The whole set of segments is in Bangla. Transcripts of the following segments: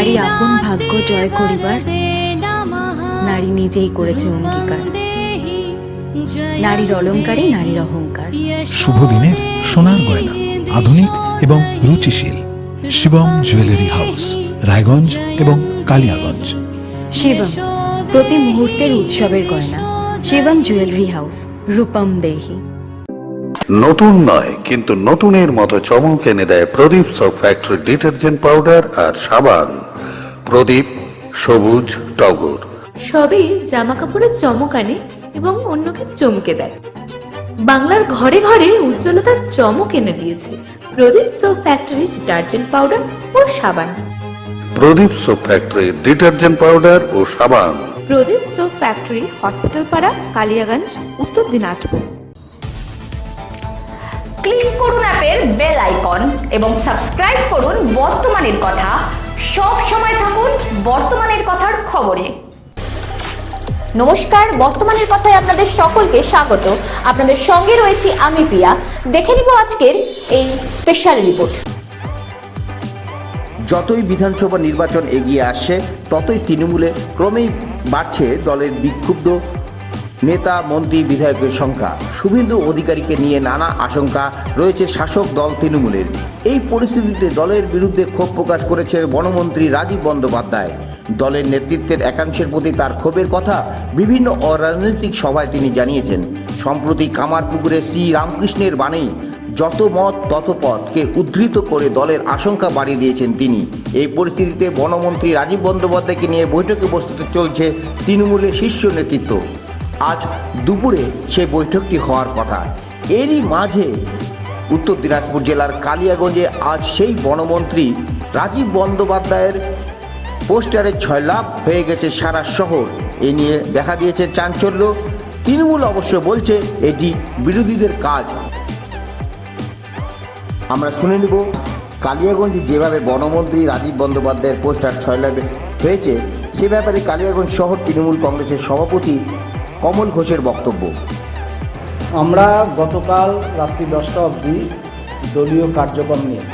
নারী আপন ভাগ্য জয় করিবার নারী নিজেই করেছে অঙ্গীকার। নারীর অলঙ্কারই নারীর অহংকার। শুভ দিনের সোনার গয়না আধুনিক এবং রুচিশীল শিবম জুয়েলারি হাউস রায়গঞ্জ এবং কালিয়াগঞ্জ। শিবম প্রতি মুহূর্তের উৎসবের গয়না। শিবম জুয়েলারি হাউস রূপম দেহি। নতুন নয় কিন্তু নতুনের মতো চমক এনে দেয় প্রদীপ সব ফ্যাক্টরি ডিটারজেন্ট পাউডার আর সাবান। প্রদীপ সবুজ টগর। সবই জামা কাপড়ের চমক আনে এবং অন্যকে চমকে দেয়। বাংলার ঘরে ঘরে উজ্জ্বলতার চমক এনে দিয়েছে Pradip soap factory detergent powder ও সাবান। প্রদীপ সব ফ্যাক্টরি ডিটারজেন্ট পাউডার ও সাবান। প্রদীপ সোপ ফ্যাক্টরি হসপিটাল পাড়া কালিয়াগঞ্জ উত্তর দিনাজপুর। ক্লিক করুন অ্যাপের বেল আইকন এবং সাবস্ক্রাইব করুন বর্তমানের কথা। সব সময় থাকুন বর্তমানের কথার খবরে। নমস্কার, বর্তমানের কথায় আপনাদের সকলকে স্বাগত। আপনাদের সঙ্গে রয়েছি আমি পিয়া দেখে নিব আজকের এই স্পেশাল রিপোর্ট যতই বিধানসভা নির্বাচন এগিয়ে আসছে ততই তৃণমূলে ক্রমেই বাড়ছে দলের বিক্ষুব্ধ নেতা, মন্ত্রী, বিধায়কের সংখ্যা। শুভেন্দু অধিকারীকে নিয়ে নানা আশঙ্কা রয়েছে শাসক দল তৃণমূলের। এই পরিস্থিতিতে দলের বিরুদ্ধে ক্ষোভ প্রকাশ করেছে বনমন্ত্রী রাজীব বন্দ্যোপাধ্যায়। দলের নেতৃত্বের একাংশের প্রতি তার ক্ষোভের কথা বিভিন্ন অরাজনৈতিক সভায় তিনি জানিয়েছেন। সম্প্রতি কামারপুকুরে শ্রী রামকৃষ্ণের বাণী, যত মত, তত পথকে উদ্ধৃত করে দলের আশঙ্কা বাড়িয়ে দিয়েছেন তিনি। এই পরিস্থিতিতে বনমন্ত্রী রাজীব বন্দ্যোপাধ্যায়কে নিয়ে বৈঠকে বসতে চলছে তৃণমূলের শীর্ষ নেতৃত্ব। আজ দুপুরে সেই বৈঠকটি হওয়ার কথা। এরই মাঝে উত্তর দিনাজপুর জেলার কালিয়াগঞ্জে আজ সেই বনমন্ত্রী রাজীব বন্দ্যোপাধ্যায়ের পোস্টারে লাভ হয়ে গেছে সারা শহর। এ নিয়ে দেখা দিয়েছে চাঞ্চল্য। তৃণমূল অবশ্য বলছে এটি বিরোধীদের কাজ। আমরা শুনে নেব, কালিয়াগঞ্জে যেভাবে বনমন্ত্রী রাজীব বন্দ্যোপাধ্যায়ের পোস্টার ছয়লাভে হয়েছে, সে ব্যাপারে কালিয়াগঞ্জ শহর তৃণমূল কংগ্রেসের সভাপতি কমল ঘোষের বক্তব্য। আমরা গতকাল রাত্রি দশটা অবধি দলীয় কার্যক্রম নিয়ে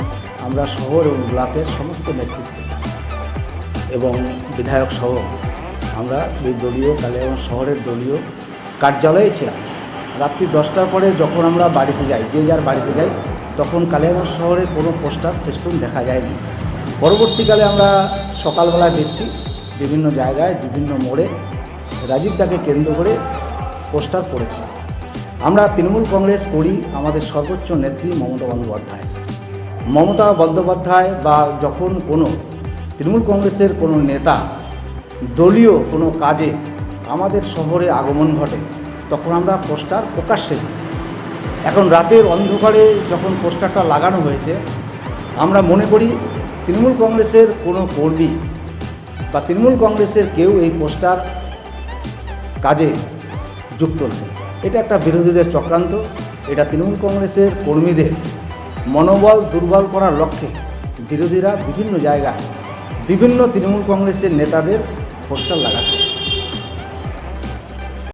আমরা শহর এবং ব্লকের সমস্ত নেতৃত্ব এবং বিধায়ক সহ আমরা এই দলীয় কালে এবং শহরের দলীয় কার্যালয়ে ছিলাম। রাত্রি দশটার পরে যখন আমরা বাড়িতে যাই, যে যার বাড়িতে যাই, তখন কালিয়াগঞ্জ শহরে কোনো পোস্টার, ফেস্টুন দেখা যায়নি। পরবর্তীকালে আমরা সকালবেলা দেখছি বিভিন্ন জায়গায়, বিভিন্ন মোড়ে রাজীব দাকে কেন্দ্র করে পোস্টার পড়েছে আমরা তৃণমূল কংগ্রেস করি আমাদের সর্বোচ্চ নেত্রী মমতা বন্দ্যোপাধ্যায়। মমতা বন্দ্যোপাধ্যায় বা যখন কোনো তৃণমূল কংগ্রেসের কোনো নেতা দলীয় কোনো কাজে আমাদের শহরে আগমন ঘটে, তখন আমরা পোস্টার প্রকাশ্যে এখন রাতের অন্ধকারে যখন পোস্টারটা লাগানো হয়েছে, আমরা মনে করি তৃণমূল কংগ্রেসের কোনো কর্মী বা তৃণমূল কংগ্রেসের কেউ এই পোস্টার কাজে যুক্ত নয় এটা একটা বিরোধীদের চক্রান্ত। এটা তৃণমূল কংগ্রেসের কর্মীদের মনোবল দুর্বল করার লক্ষ্যে বিরোধীরা বিভিন্ন জায়গায় বিভিন্ন তৃণমূল কংগ্রেসের নেতাদের পোস্টার লাগাচ্ছে।